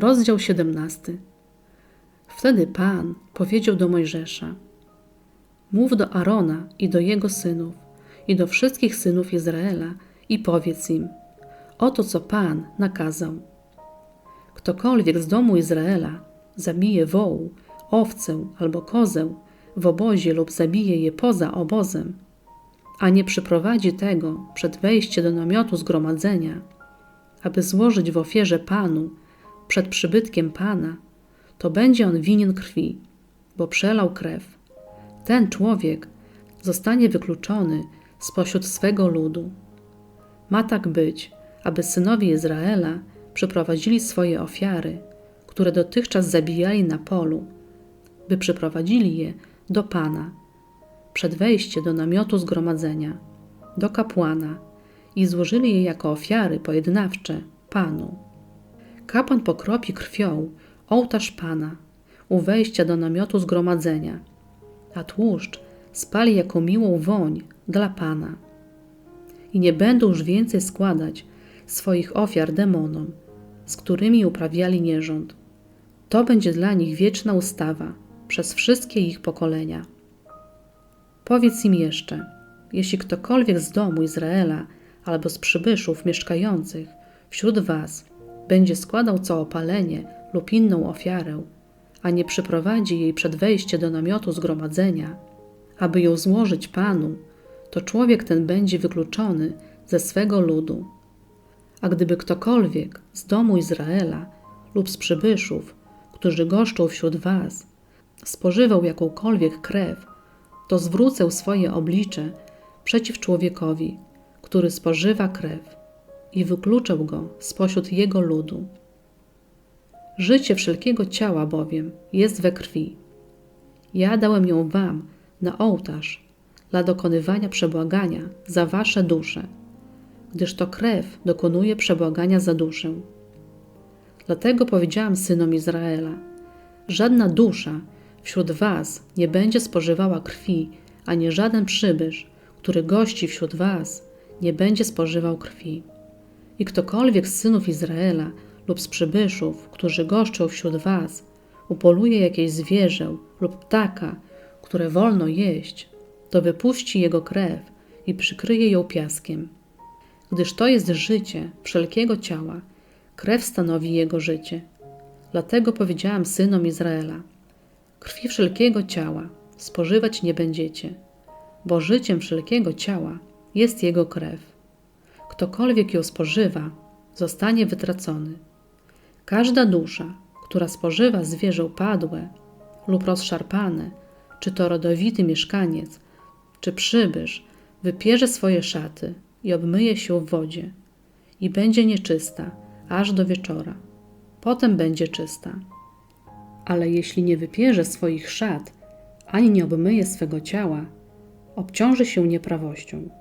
Rozdział 17. Wtedy Pan powiedział do Mojżesza: Mów do Arona i do jego synów, i do wszystkich synów Izraela, i powiedz im: Oto co Pan nakazał. Ktokolwiek z domu Izraela zabije wołu, owcę albo kozę w obozie lub zabije je poza obozem, a nie przyprowadzi tego przed wejście do namiotu zgromadzenia, aby złożyć w ofierze Panu przed przybytkiem Pana, to będzie on winien krwi, bo przelał krew. Ten człowiek zostanie wykluczony spośród swego ludu. Ma tak być, aby synowie Izraela przyprowadzili swoje ofiary, które dotychczas zabijali na polu, by przyprowadzili je do Pana, przed wejście do namiotu zgromadzenia, do kapłana i złożyli je jako ofiary pojednawcze Panu. Kapłan pokropi krwią ołtarz Pana u wejścia do namiotu zgromadzenia, a tłuszcz spali jako miłą woń dla Pana. I nie będą już więcej składać swoich ofiar demonom, z którymi uprawiali nierząd. To będzie dla nich wieczna ustawa przez wszystkie ich pokolenia. Powiedz im jeszcze, jeśli ktokolwiek z domu Izraela albo z przybyszów mieszkających wśród was będzie składał co opalenie lub inną ofiarę, a nie przyprowadzi jej przed wejście do namiotu zgromadzenia, aby ją złożyć Panu, to człowiek ten będzie wykluczony ze swego ludu. A gdyby ktokolwiek z domu Izraela lub z przybyszów, którzy goszczą wśród was, spożywał jakąkolwiek krew, to zwrócę swoje oblicze przeciw człowiekowi, który spożywa krew i wykluczę go spośród jego ludu. Życie wszelkiego ciała bowiem jest we krwi. Ja dałem ją wam na ołtarz dla dokonywania przebłagania za wasze dusze, gdyż to krew dokonuje przebłagania za duszę. Dlatego powiedziałam synom Izraela: Żadna dusza wśród was nie będzie spożywała krwi, ani żaden przybysz, który gości wśród was, nie będzie spożywał krwi. I ktokolwiek z synów Izraela lub z przybyszów, którzy goszczą wśród was, upoluje jakieś zwierzę lub ptaka, które wolno jeść, to wypuści jego krew i przykryje ją piaskiem. Gdyż to jest życie wszelkiego ciała, krew stanowi jego życie. Dlatego powiedziałam synom Izraela: Krwi wszelkiego ciała spożywać nie będziecie, bo życiem wszelkiego ciała jest jego krew. Ktokolwiek ją spożywa, zostanie wytracony. Każda dusza, która spożywa zwierzę padłe lub rozszarpane, czy to rodowity mieszkaniec, czy przybysz, wypierze swoje szaty i obmyje się w wodzie i będzie nieczysta aż do wieczora. Potem będzie czysta. Ale jeśli nie wypierze swoich szat, ani nie obmyje swego ciała, obciąży się nieprawością